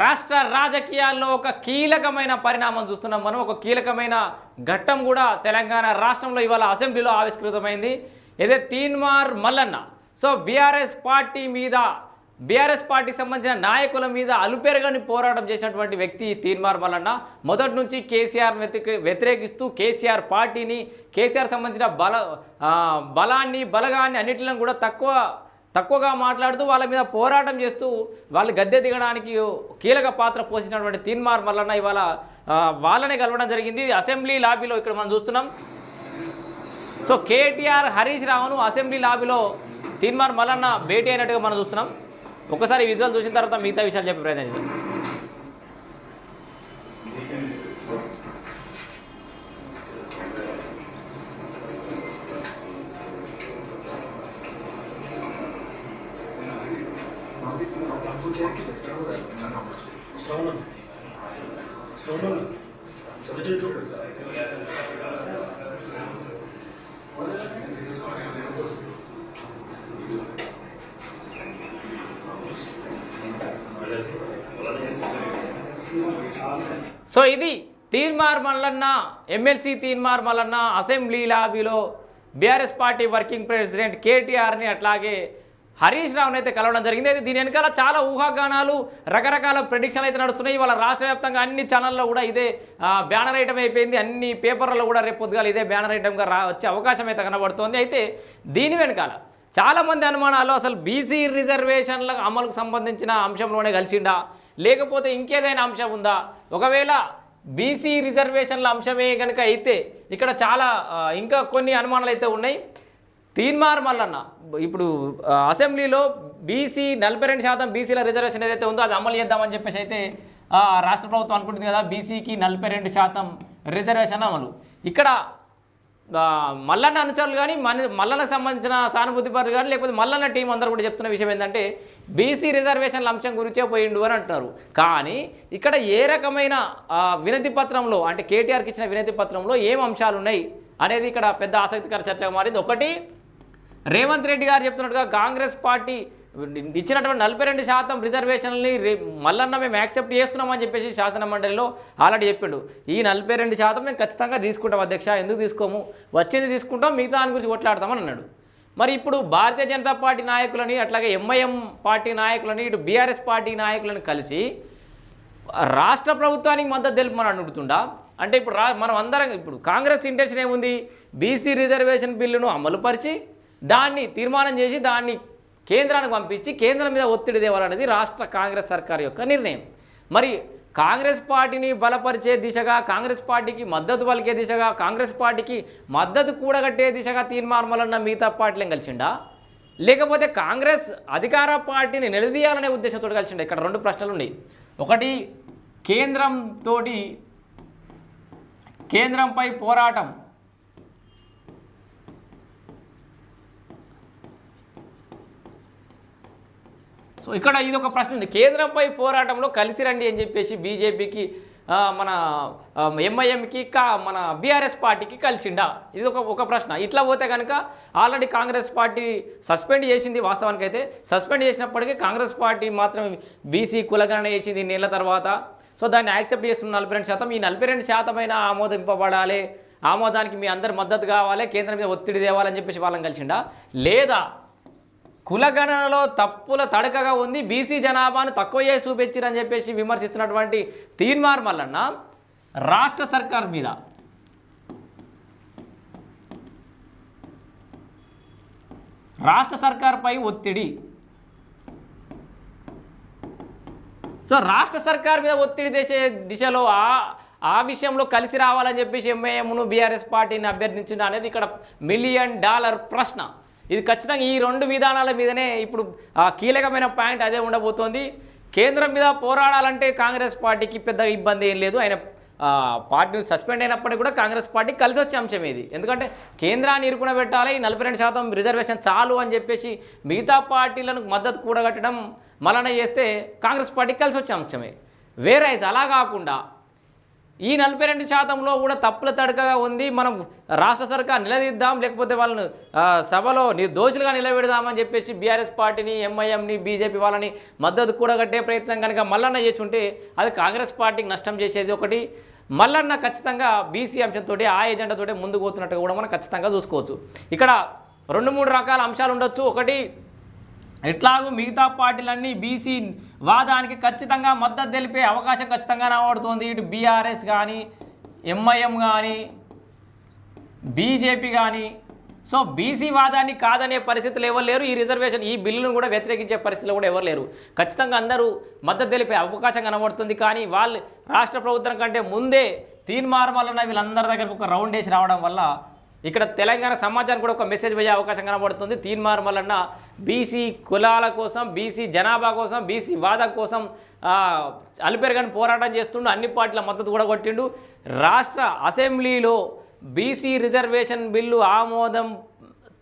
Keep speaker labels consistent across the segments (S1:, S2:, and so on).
S1: రాష్ట్ర రాజకీయాల్లో ఒక కీలకమైన పరిణామం చూస్తున్నాం మనం. ఒక కీలకమైన ఘట్టం కూడా తెలంగాణ రాష్ట్రంలో ఇవాళ అసెంబ్లీలో ఆవిష్కృతమైంది. ఇదే Teenmar Mallanna. So BRS party మీద బీఆర్ఎస్ పార్టీకి సంబంధించిన నాయకుల మీద అలుపెరగని పోరాటం చేసినటువంటి వ్యక్తి తీన్మార్ మల్లన్న. మొదటి నుంచి కేసీఆర్ వ్యతిరేకిస్తూ కేసీఆర్ పార్టీని కేసీఆర్ సంబంధించిన బల బలాన్ని బలగాన్ని అన్నిటిని కూడా తక్కువ తక్కువగా మాట్లాడుతూ వాళ్ళ మీద పోరాటం చేస్తూ వాళ్ళు గద్దె దిగడానికి కీలక పాత్ర పోషించినటువంటి తీన్మార్ మల్లన్న ఇవాళ వాళ్ళని వాళ్ళనే కలవడం జరిగింది. అసెంబ్లీ లాబీలో ఇక్కడ మనం చూస్తున్నాం. సో కేటీఆర్ హరీష్ రావును అసెంబ్లీ లాబీలో తీన్మార్ మల్లన్న భేటీ అయినట్టుగా మనం చూస్తున్నాం. ఒకసారి విజువల్ చూసిన తర్వాత మిగతా విషయాలు చెప్పే ప్రయత్నం చేద్దాం.
S2: శ్రవణం శ్రవణం
S1: సో ఇది తీన్మార్ మల్లన్న ఎమ్మెల్సీ తీన్మార్ మల్లన్న అసెంబ్లీ లాబీలో బీఆర్ఎస్ పార్టీ వర్కింగ్ ప్రెసిడెంట్ కేటీఆర్ని అట్లాగే హరీష్ రావుని అయితే కలవడం జరిగింది. అయితే దీని వెనకాల చాలా ఊహాగానాలు రకరకాల ప్రెడిక్షన్లు అయితే నడుస్తున్నాయి. ఇవాళ రాష్ట్ర వ్యాప్తంగా అన్ని ఛానల్లో కూడా ఇదే బ్యానర్ ఐటమ్ అయిపోయింది. అన్ని పేపర్లలో కూడా రేపు పొద్దుగాల ఇదే బ్యానర్ ఐటమ్గా రా వచ్చే అవకాశం అయితే కనబడుతోంది. అయితే దీని వెనకాల చాలామంది అనుమానాలు అసలు బీసీ రిజర్వేషన్ల అమలుకు సంబంధించిన అంశంలోనే కలిసిండా లేకపోతే ఇంకేదైనా అంశం ఉందా? ఒకవేళ బీసీ రిజర్వేషన్ల అంశమే కనుక అయితే ఇక్కడ చాలా ఇంకా కొన్ని అనుమానాలు అయితే ఉన్నాయి. తీన్మార్ మల్లన్న ఇప్పుడు అసెంబ్లీలో బీసీ నలభై రెండు శాతం బీసీల రిజర్వేషన్ ఏదైతే ఉందో అది అమలు చేద్దామని చెప్పేసి అయితే రాష్ట్ర ప్రభుత్వం అనుకుంటుంది కదా బీసీకి నలభై రెండు శాతం రిజర్వేషన్ అమలు. ఇక్కడ మల్లన్న అనుచరులు కానీ మన మల్లన్నకు సంబంధించిన సానుభూతి పరులు కానీ లేకపోతే మల్లన్న టీం అందరూ కూడా చెప్తున్న విషయం ఏంటంటే బీసీ రిజర్వేషన్ల అంశం గురించే పోయిండు అని అంటున్నారు. కానీ ఇక్కడ ఏ రకమైన వినతి పత్రంలో అంటే కేటీఆర్కి ఇచ్చిన వినతి పత్రంలో ఏం అంశాలు ఉన్నాయి అనేది ఇక్కడ పెద్ద ఆసక్తికర చర్చగా మారింది. ఒకటి రేవంత్ రెడ్డి గారు చెప్తున్నట్టుగా కాంగ్రెస్ పార్టీ ఇచ్చినటువంటి నలభై రెండు శాతం రిజర్వేషన్లని రే మల్లన్న మేము యాక్సెప్ట్ చేస్తున్నామని చెప్పేసి శాసన మండలిలో ఆల్రెడీ చెప్పిండు. ఈ నలభై రెండు శాతం మేము ఖచ్చితంగా తీసుకుంటాం అధ్యక్ష ఎందుకు తీసుకోము? వచ్చింది తీసుకుంటాం మిగతా దాని గురించి కొట్లాడతామని అన్నాడు. మరి ఇప్పుడు భారతీయ జనతా పార్టీ నాయకులని అట్లాగే ఎంఐఎం పార్టీ నాయకులని ఇటు బీఆర్ఎస్ పార్టీ నాయకులను కలిసి రాష్ట్ర ప్రభుత్వానికి మద్దతు తెలుపమని అడుగుతుండా? అంటే ఇప్పుడు రా మనం అందరం ఇప్పుడు కాంగ్రెస్ ఇంటెన్షన్ ఏముంది? బీసీ రిజర్వేషన్ బిల్లును అమలుపరిచి దాన్ని తీర్మానం చేసి దాన్ని కేంద్రానికి పంపించి కేంద్రం మీద ఒత్తిడి తేవాలనేది రాష్ట్ర కాంగ్రెస్ సర్కార్ యొక్క నిర్ణయం. మరి కాంగ్రెస్ పార్టీని బలపరిచే దిశగా కాంగ్రెస్ పార్టీకి మద్దతు పలికే దిశగా కాంగ్రెస్ పార్టీకి మద్దతు కూడగట్టే దిశగా తీర్మానమలన్న మిగతా పార్టీలను కలిసిండా? లేకపోతే కాంగ్రెస్ అధికార పార్టీని నిలదీయాలనే ఉద్దేశంతో కలిసిండా? ఇక్కడ రెండు ప్రశ్నలు ఉన్నాయి. ఒకటి కేంద్రంతో కేంద్రంపై పోరాటం సో ఇక్కడ ఇది ఒక ప్రశ్న ఉంది. కేంద్రంపై పోరాటంలో కలిసి రండి అని చెప్పేసి బీజేపీకి మన ఎంఐఎంకి కా మన బీఆర్ఎస్ పార్టీకి కలిసిండా? ఇది ఒక ఒక ప్రశ్న. ఇట్లా పోతే కనుక ఆల్రెడీ కాంగ్రెస్ పార్టీ సస్పెండ్ చేసింది వాస్తవానికి అయితే సస్పెండ్ చేసినప్పటికీ కాంగ్రెస్ పార్టీ మాత్రం బీసీ కులగణన చేసింది నీళ్ళ తర్వాత. సో దాన్ని యాక్సెప్ట్ చేస్తున్న నలభై రెండు శాతం. ఈ నలభై రెండు శాతమైన ఆమోదింపబడాలి. ఆమోదానికి మీ అందరి మద్దతు కావాలి. కేంద్రం మీద ఒత్తిడి తేవాలని చెప్పేసి వాళ్ళని కలిసిండా? లేదా కులగణనలో తప్పుల తడకగా ఉంది. బీసీ జనాభాను తక్కువ చేసి చూపించారని చెప్పేసి విమర్శిస్తున్నటువంటి తీర్మార్ మల్లన్న రాష్ట్ర సర్కార్ మీద. రాష్ట్ర సర్కార్పై ఒత్తిడి. సో రాష్ట్ర సర్కార్ మీద ఒత్తిడి చేసే దిశలో ఆ ఆ విషయంలో కలిసి రావాలని చెప్పేసి ఎంఐఎంను బీఆర్ఎస్ పార్టీని అభ్యర్థించిన అనేది ఇక్కడ మిలియన్ డాలర్ ప్రశ్న. ఇది ఖచ్చితంగా ఈ రెండు విధానాల మీదనే ఇప్పుడు ఆ కీలకమైన పాయింట్ అదే ఉండబోతోంది. కేంద్రం మీద పోరాడాలంటే కాంగ్రెస్ పార్టీకి పెద్ద ఇబ్బంది ఏం లేదు. ఆయన పార్టీ సస్పెండ్ అయినప్పటికీ కూడా కాంగ్రెస్ పార్టీ కలిసి వచ్చే అంశం ఇది. ఎందుకంటే కేంద్రాన్ని ఇరుకున పెట్టాలి నలభై రెండు శాతం రిజర్వేషన్ చాలు అని చెప్పేసి మిగతా పార్టీలను మద్దతు కూడగట్టడం మలన చేస్తే కాంగ్రెస్ పార్టీ కలిసి వచ్చే అంశమే. వేరైజ్ అలా కాకుండా ఈ నలభై రెండు శాతంలో కూడా తప్పుల తడకగా ఉంది. మనం రాష్ట్ర సర్కార్ నిలదీద్దాం లేకపోతే వాళ్ళని సభలో నిర్దోషులుగా నిలబెడదామని చెప్పేసి బీఆర్ఎస్ పార్టీని ఎంఐఎంని బీజేపీ వాళ్ళని మద్దతు కూడగట్టే ప్రయత్నం కనుక మల్లన్న చేస్తుంటే అది కాంగ్రెస్ పార్టీకి నష్టం చేసేది ఒకటి. మల్లన్న ఖచ్చితంగా బీసీ అంశంతో ఆ ఎజెండాతోటే ముందుకు పోతున్నట్టుగా కూడా మనం ఖచ్చితంగా చూసుకోవచ్చు. ఇక్కడ రెండు మూడు రకాల అంశాలు ఉండొచ్చు. ఒకటి ఎట్లాగూ మిగతా పార్టీలన్నీ బీసీ వాదానికి ఖచ్చితంగా మద్దతు తెలిపే అవకాశం ఖచ్చితంగా రాబడుతోంది. ఇటు బీఆర్ఎస్ కానీ ఎంఐఎం కానీ బీజేపీ కానీ సో బీసీ వాదాన్ని కాదనే పరిస్థితులు ఎవరు లేరు. ఈ రిజర్వేషన్ ఈ బిల్లును కూడా వ్యతిరేకించే పరిస్థితులు కూడా ఎవరు లేరు. ఖచ్చితంగా అందరూ మద్దతు తెలిపే అవకాశం కనబడుతుంది. కానీ వాళ్ళు రాష్ట్ర ప్రభుత్వం కంటే ముందే తీర్మానం వలన వీళ్ళందరి దగ్గరకు ఒక రౌండ్ వేసి రావడం వల్ల ఇక్కడ తెలంగాణ సమాజానికి కూడా ఒక మెసేజ్ పోయే అవకాశం కనబడుతుంది. తీర్మానం వలన బీసీ కులాల కోసం బీసీ జనాభా కోసం బీసీ వాద కోసం అలిపెరగని పోరాటం చేస్తుండు. అన్ని పార్టీల మద్దతు కూడా కొట్టిండు. రాష్ట్ర అసెంబ్లీలో బీసీ రిజర్వేషన్ బిల్లు ఆమోదం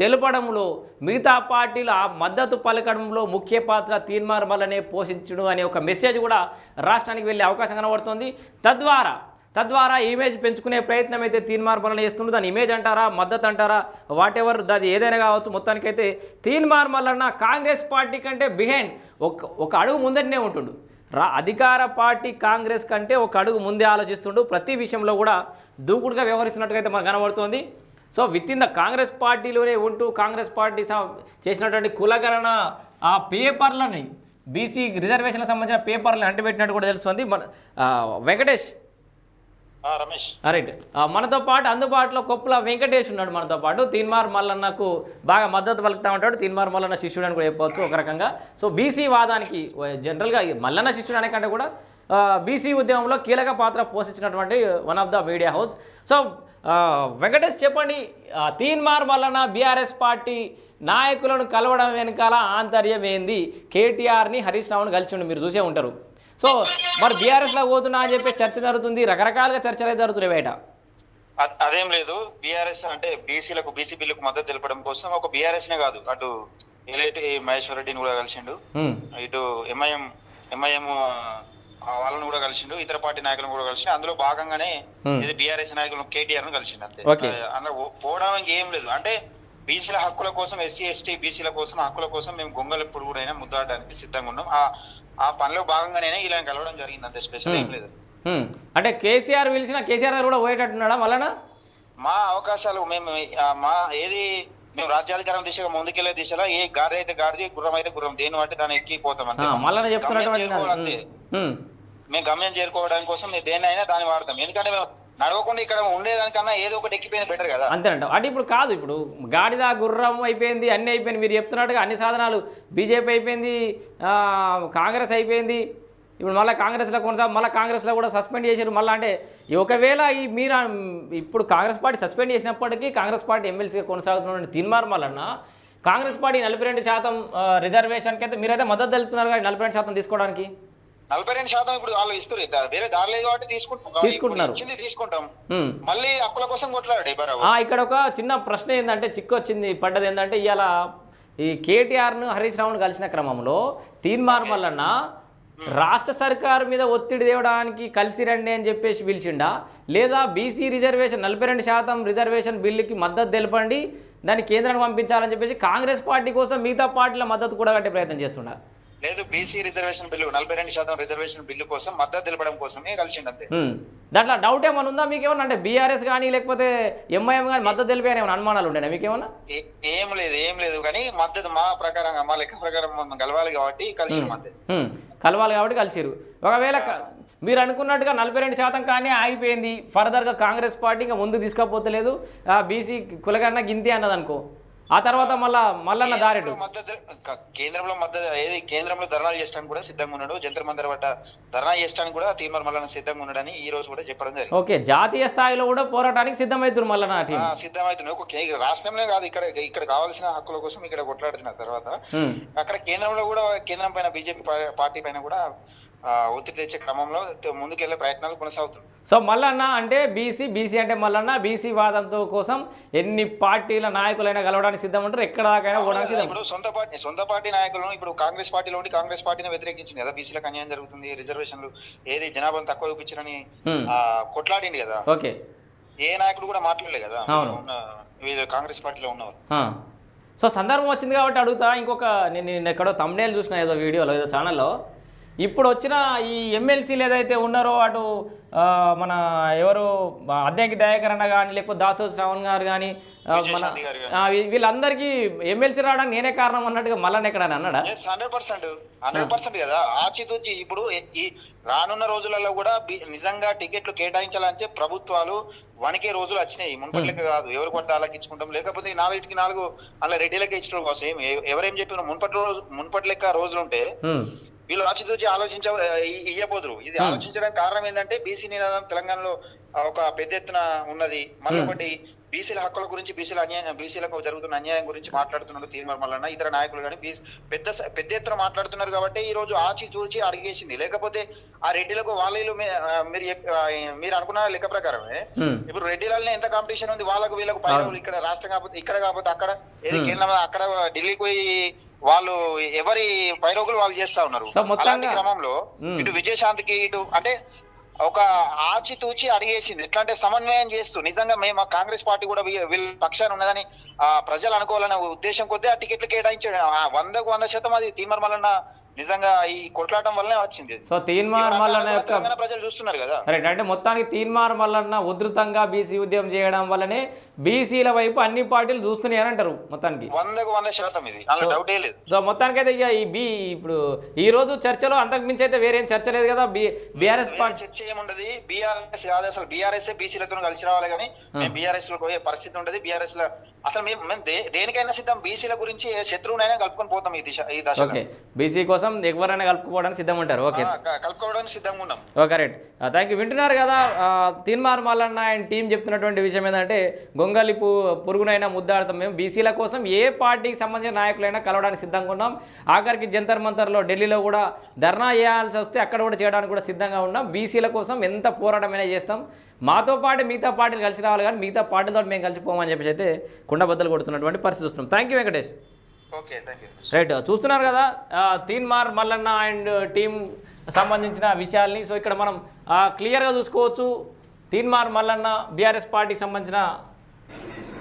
S1: తెలపడంలో మిగతా పార్టీలు ఆ మద్దతు పలకడంలో ముఖ్య పాత్ర తీర్మార్మలనే వల్లనే పోషించడం అనే ఒక మెసేజ్ కూడా రాష్ట్రానికి వెళ్ళే అవకాశం కనబడుతుంది. తద్వారా తద్వారా ఇమేజ్ పెంచుకునే ప్రయత్నం అయితే తీర్మార్ మార్మల్ని చేస్తుండ్రు. దాని ఇమేజ్ అంటారా మద్దతు అంటారా వాట్ ఎవర్ అది ఏదైనా కావచ్చు మొత్తానికైతే తీర్మార్ వలన కాంగ్రెస్ పార్టీ కంటే బిహైండ్ ఒక ఒక అడుగు ముందటనే ఉంటుండు. రా అధికార పార్టీ కాంగ్రెస్ కంటే ఒక అడుగు ముందే ఆలోచిస్తుండు. ప్రతి విషయంలో కూడా దూకుడుగా వ్యవహరిస్తున్నట్టుగా అయితే మనకు కనబడుతోంది. So within the Congress పార్టీలోనే ఉంటూ కాంగ్రెస్ పార్టీ చేసినటువంటి కులగణన ఆ పేపర్లని బీసీ రిజర్వేషన్లకు సంబంధించిన పేపర్లను అంటిపెట్టినట్టు కూడా తెలుస్తుంది. మన వెంకటేష్ రైట్. మనతో పాటు అందుబాటులో కొప్పుల వెంకటేష్ ఉన్నాడు మనతో పాటు. తీన్మార్ మల్లన్నకు బాగా మద్దతు పలుకుతా ఉంటాడు. తీన్మార్ మల్లన్న శిష్యుడు అని కూడా చెప్పవచ్చు ఒక రకంగా. సో బీసీ వాదానికి జనరల్గా మల్లన్న శిష్యుడు అనే కంటే కూడా బీసీ ఉద్యమంలో కీలక పాత్ర పోషించినటువంటి one of the media house so Venkatesh చెప్పండి. తీన్మార్ మల్లన్న బీఆర్ఎస్ పార్టీ నాయకులను కలవడం వెనకాల ఆంతర్యం ఏంది? కేటీఆర్ని హరీష్ రావును కలిసి ఉండి మీరు చూసే ఉంటారు. సో మరి బీఆర్ఎస్లో పోతున్నా అని చెప్పేసి చర్చ జరుగుతుంది రకరకాలుగా చర్చలు జరుగుతున్నాయి బయట.
S3: అదేం లేదు. బీఆర్ఎస్ అంటే బీసీలకు బీసీ బిల్లుకు మద్దతు తెలపడం కోసం ఒక బీఆర్ఎస్ నే కాదు అటు ఎల్ఐటి మహేశ్వర్ రెడ్డిని కూడా కలిసిండు. ఇటు ఎంఐఎం ఎంఐఎం వాళ్ళని కూడా కలిసిండు ఇతర పార్టీ నాయకులను కూడా కలిసిండు. అందులో భాగంగానే. ఇది బీఆర్ఎస్ నాయకులను కేటీఆర్ను కలిసిండు అంతే. అందులో పో- పోవడానికి ఏం లేదు. అంటే బీసీల హక్కుల కోసం ఎస్సీ ఎస్టీ బీసీల కోసం హక్కుల కోసం మేము గొంగలు ఎప్పుడు కూడా అయినా ముద్దాడడానికి సిద్ధంగా ఉన్నాం. ఆ పనిలో భాగంగానే ఇలా కలవడం జరిగింది అంతే స్పెషల్ ఏం లేదు.
S1: అంటే కేసీఆర్ పిలిచిన కేసీఆర్ గారు కూడా పోయేటట్టున్నాడా వలన
S3: మా అవకాశాలు మేము మా ఏది మేము రాజ్యాధికారం దిశగా ముందుకెళ్ళే దిశలో ఏ గాడి అయితే గాడిది గుర్రం అయితే గుర్రం దేని బట్టి దాన్ని ఎక్కిపోతాం అంతే. మేము గమ్యం చేరుకోవడానికి కోసం దేన్నైనా దాన్ని వాడతాం. ఎందుకంటే మేము నడవకుండా ఇక్కడ ఉండేదానికన్నా ఏదో ఒకటి ఎక్కిపోయిన బెటర్ కదా.
S1: అంతేనంట అంటే ఇప్పుడు కాదు ఇప్పుడు గాడిద గుర్రం అయిపోయింది అన్నీ అయిపోయింది మీరు చెప్తున్నట్టుగా అన్ని సాధనాలు బీజేపీ అయిపోయింది కాంగ్రెస్ అయిపోయింది. ఇప్పుడు మళ్ళీ కాంగ్రెస్లో కొనసాగు మళ్ళీ కాంగ్రెస్లో కూడా సస్పెండ్ చేశారు మళ్ళీ అంటే ఒకవేళ ఈ మీరు ఇప్పుడు కాంగ్రెస్ పార్టీ సస్పెండ్ చేసినప్పటికీ కాంగ్రెస్ పార్టీ ఎమ్మెల్సీగా కొనసాగుతున్నటువంటి తీర్మార్ కాంగ్రెస్ పార్టీ నలభై రెండు శాతం రిజర్వేషన్కి అయితే మీరైతే మద్దతు తెలుపుతున్నారు కానీ నలభై రెండు శాతం తీసుకోవడానికి?
S3: నలభై రెండు శాతం ఇప్పుడు వాళ్ళు ఇస్తారు వేరే దారి లేదు కాబట్టి తీసుకుంటాం
S1: తీసుకుంటున్నారు.
S3: ఇచ్చింది తీసుకుంటాం. మళ్ళీ హక్కుల కోసం కొట్లాడే బరాబర్.
S1: ఆ, ఇక్కడ ఒక చిన్న ప్రశ్న ఏంటంటే చిక్కు వచ్చింది పడ్డది ఏంటంటే ఇవాళ ఈ కేటీఆర్ను హరీష్ రావును కలిసిన క్రమంలో తీన్మార్ మల్లన్న రాష్ట్ర సర్కారు మీద ఒత్తిడి తేవడానికి కలిసి రండి అని చెప్పేసి పిలిచిండా? లేదా బీసీ రిజర్వేషన్ నలభై రెండు శాతం రిజర్వేషన్ బిల్లుకి మద్దతు తెలపండి దాన్ని కేంద్రానికి పంపించాలని చెప్పేసి కాంగ్రెస్ పార్టీ కోసం మిగతా పార్టీల మద్దతు కూడా కట్టే ప్రయత్నం చేస్తుండా?
S3: లేదు బీసీ రిజర్వేషన్ బిల్లు నలభై రెండు శాతం రిజర్వేషన్ బిల్లు కోసం మద్దతు తెలపడం కోసమే కలిసిండు అంతే.
S1: దాంట్లో డౌట్ ఏమైనా ఉందా? మీకు ఏమన్నా అంటే బీఆర్ఎస్ కానీ లేకపోతే ఎంఐఎం కానీ మద్దతు తెలిపే ఏమైనా అనుమానాలు ఉండేనా మీకేమన్నా?
S3: ఏ- ఏం లేదు ఏం లేదు. కానీ మద్దతు మా ప్రకారంగా మా లెక్క ప్రకారం కలవాలి కాబట్టి కలిసి
S1: హ్మ్. కలవాలి కాబట్టి కలిసిరు. ఒకవేళ మీరు అనుకున్నట్టుగా నలభై రెండు శాతం కానీ ఆగిపోయింది. ఫర్దర్గా కాంగ్రెస్ పార్టీ ఇంకా ముందు తీసుకపోతలేదు. బీసీ కులగన్న గింతి అన్నది అనుకో ఆ తర్వాత మళ్ళా మల్లన్న దారెటు
S3: కేంద్రంలో మద్దతు ఏది కేంద్రంలో ధర్నాలు చేయడానికి కూడా సిద్ధంగా ఉన్నాడు. జంతర్ మందర్ పట్ట ధర్నా చేయడానికి కూడా తీర్మార్ మల్లన్న సిద్ధంగా ఉన్నాడని ఈ రోజు కూడా చెప్పడం జరిగింది.
S1: ఓకే జాతీయ స్థాయిలో కూడా పోరాటానికి సిద్ధమవుతున్నారు మల్లన్న టీం.
S3: ఆ, సిద్ధమవుతుంది ఒక రాష్ట్రంలో కాదు ఇక్కడ ఇక్కడ కావాల్సిన హక్కుల కోసం ఇక్కడ కొట్లాడుతున్న తర్వాత. అక్కడ కేంద్రంలో కూడా కేంద్రం పైన బీజేపీ పార్టీ పైన కూడా ఒత్తిడి తెచ్చే క్రమంలో ముందుకెళ్ళే ప్రయత్నాలు కొనసాగుతున్నాయి.
S1: సో మల్లన్న అంటే బీసీ బీసీ అంటే మల్లన్న బీసీ వాదంతో కోసం ఎన్ని పార్టీల నాయకులైనా కలవడానికి సిద్ధం ఉంటారు ఎక్కడ దాకైనా సిద్ధం
S3: ఇప్పుడు సొంత పార్టీ సొంత పార్టీ నాయకులను ఇప్పుడు కాంగ్రెస్ పార్టీలో ఉండి కాంగ్రెస్ పార్టీని వ్యతిరేకించింది కదా? బీసీలకు అన్యాయం జరుగుతుంది రిజర్వేషన్లు ఏది జనాభాను తక్కువ చూపించారని కొట్లాడింది కదా?
S1: ఓకే.
S3: ఏ నాయకుడు కూడా మాట్లాడలే కదా? వీళ్ళు కాంగ్రెస్ పార్టీలో ఉన్నవారు.
S1: సో సందర్భం వచ్చింది కాబట్టి అడుగుతా ఇంకొక నేను నేను ఎక్కడో తమ్నేల్ చూసిన ఏదో వీడియోలో ఏదో ఛానల్లో ఇప్పుడు వచ్చిన ఈ ఎమ్మెల్సీలు ఏదైతే ఉన్నారో అటు మన ఎవరు అద్దెకి దయాకర్ అన్న కానీ లేకపోతే దాసో శ్రవణ్ గారు కానీ మన వీళ్ళందరికీ ఎమ్మెల్సీ రావడానికి నేనే కారణం అన్నట్టుగా మళ్ళీ ఎక్కడని అన్నాడా?
S3: Hundred percent. హండ్రెడ్ పర్సెంట్ కదా. ఆచితూచి ఇప్పుడు ఈ- రానున్న రోజులలో కూడా నిజంగా టికెట్లు కేటాయించాలంటే ప్రభుత్వాలు వణికే రోజులు వచ్చినాయి. మున్పటి లెక్క కాదు. ఎవరు పడితే వాళ్ళకి ఇచ్చుకుంటాం. లేకపోతే ఈ నాలుగిటికి నాలుగు అలా రెడ్డిలకే ఇచ్చడం కోసం ఏం- ఎ- ఎవరేం చెప్పిన మున్పటి రోజు మున్పటి లెక్క రోజులు ఉంటే. వీళ్ళు ఆచితూచి ఆలోచించ ఇయ్యబోదురు. ఇది ఆలోచించడానికి కారణం ఏంటంటే బీసీ నినాదం తెలంగాణలో ఒక పెద్ద ఎత్తున ఉన్నది. మళ్ళీ ఒకటి బీసీల హక్కుల గురించి బీసీల అన్యాయం బీసీలకు జరుగుతున్న అన్యాయం గురించి మాట్లాడుతున్నారు తీర్మార్ మల్లన్న ఇతర నాయకులు కానీ బీసీ పెద్ద పెద్ద ఎత్తున మాట్లాడుతున్నారు కాబట్టి ఈ రోజు ఆచి చూచి అడిగేసింది. లేకపోతే ఆ రెడ్డిలకు వాళ్ళు మీరు మీరు అనుకున్న లెక్క ప్రకారమే. ఇప్పుడు రెడ్డిలలో ఎంత కాంపిటీషన్ ఉంది? వాళ్ళకు వీళ్ళకు పై ఇక్కడ రాష్ట్రం కాకపోతే ఇక్కడ కాకపోతే అక్కడ ఏది కేంద్రం అక్కడ ఢిల్లీకి పోయి వాళ్ళు ఎవరి పైరోగులు వాళ్ళు చేస్తా ఉన్నారు. అలాంటి క్రమంలో. ఇటు విజయశాంతికి ఇటు అంటే ఒక ఆచితూచి అడిగేసింది. ఎట్లా అంటే సమన్వయం చేస్తూ నిజంగా మేము కాంగ్రెస్ పార్టీ కూడా వీళ్ళ పక్షాన ఉన్నదని ఆ ప్రజలు అనుకోవాలనే ఉద్దేశం కొద్దీ ఆ టికెట్లు కేటాయించాడు. వందకు వంద శాతం అది తీర్మార్ మల్లన్న నిజంగా ఈ కొట్లాటం వల్లనే వచ్చింది
S1: సో తీన్మార్ మల్లన్న యొక్క
S3: ప్రజలు చూస్తున్నారు కదా.
S1: రైట్ అంటే మొత్తానికి తీన్మార్ మల్లన్న ఉధృతంగా బీసీ ఉద్యమం చేయడం వల్లనే బీసీల వైపు అన్ని పార్టీలు చూస్తున్నాయి అని అంటారు మొత్తానికి.
S3: వందకు వంద శాతం ఇది. అందులో డౌటే లేదు.
S1: సో మొత్తానికైతే ఇక ఈ బీ ఇప్పుడు ఈ రోజు చర్చలో అంతకు మించి అయితే వేరేం చర్చ లేదు కదా. బీఆర్ఎస్ పార్టీ
S3: చర్చ ఏముండదు. బీఆర్ఎస్ కాదు అసలు. బీఆర్ఎస్ బీసీలతో కలిసి రావాలి కానీ మేము బీఆర్ఎస్లో పోయే పరిస్థితి ఉండదు. బీఆర్ఎస్లో అసలు మేము దేనికైనా సిద్ధం. బీసీల గురించి శత్రువునైనా కలుపుకొని పోతాం ఈ దిశ ఈ దశలో.
S1: ఓకే. బీసీ కోసం ఎవరైనా కలుపుకోవడానికి సిద్ధం ఉంటారు. ఓకే.
S3: కలుపుకోవడానికి సిద్ధంగా ఉన్నాం.
S1: ఓకే రైట్ థ్యాంక్ యూ వింటున్నారు కదా తీన్మార్ మల్లన్న ఆయన టీం చెప్తున్నటువంటి విషయం ఏంటంటే గొంగలి పు పురుగునైనా ముద్దాడతాం మేము. బీసీల కోసం ఏ పార్టీకి సంబంధించిన నాయకులైనా కలవడానికి సిద్ధంగా ఉన్నాం. ఆఖరికి జంతర్ మంతర్లో ఢిల్లీలో కూడా ధర్నా చేయాల్సి వస్తే అక్కడ కూడా చేయడానికి కూడా సిద్ధంగా ఉన్నాం. బీసీల కోసం ఎంత పోరాటమైనా చేస్తాం. మాతో పాటు మిగతా పార్టీలు కలిసి రావాలి కానీ మిగతా పార్టీలతో మేము కలిసిపోమని చెప్పేసి అయితే కుండబద్దలు కొడుతున్నటువంటి పరిస్థితి వస్తున్నాం thank you Venkatesh.
S3: Okay thank you
S1: right చూస్తున్నారు కదా తీన్మార్ మల్లన్న అండ్ టీం సంబంధించిన విషయాల్ని. సో ఇక్కడ మనం క్లియర్గా చూసుకోవచ్చు. తీన్మార్ మల్లన్న బీఆర్ఎస్ పార్టీకి సంబంధించిన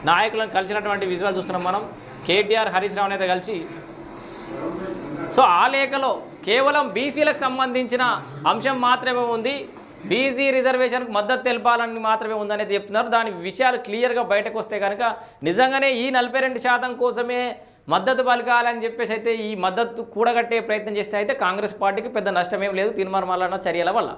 S1: నాయకులను కలిసినటువంటి విజువల్ చూస్తున్నాం మనం. కేటీఆర్ హరీష్ రావు అయితే కలిసి. సో ఆ లేఖలో కేవలం బీసీలకు సంబంధించిన అంశం మాత్రమే ఉంది. బీసీ రిజర్వేషన్కు మద్దతు తెలపాలని మాత్రమే ఉందనేది చెప్తున్నారు. దాని విషయాలు క్లియర్గా బయటకు వస్తే కనుక నిజంగానే ఈ నలభై రెండు శాతం కోసమే మద్దతు పలకాలని చెప్పేసి అయితే ఈ మద్దతు కూడగట్టే ప్రయత్నం చేస్తే అయితే కాంగ్రెస్ పార్టీకి పెద్ద నష్టమేం లేదు. తీర్మానం చర్యల వల్ల.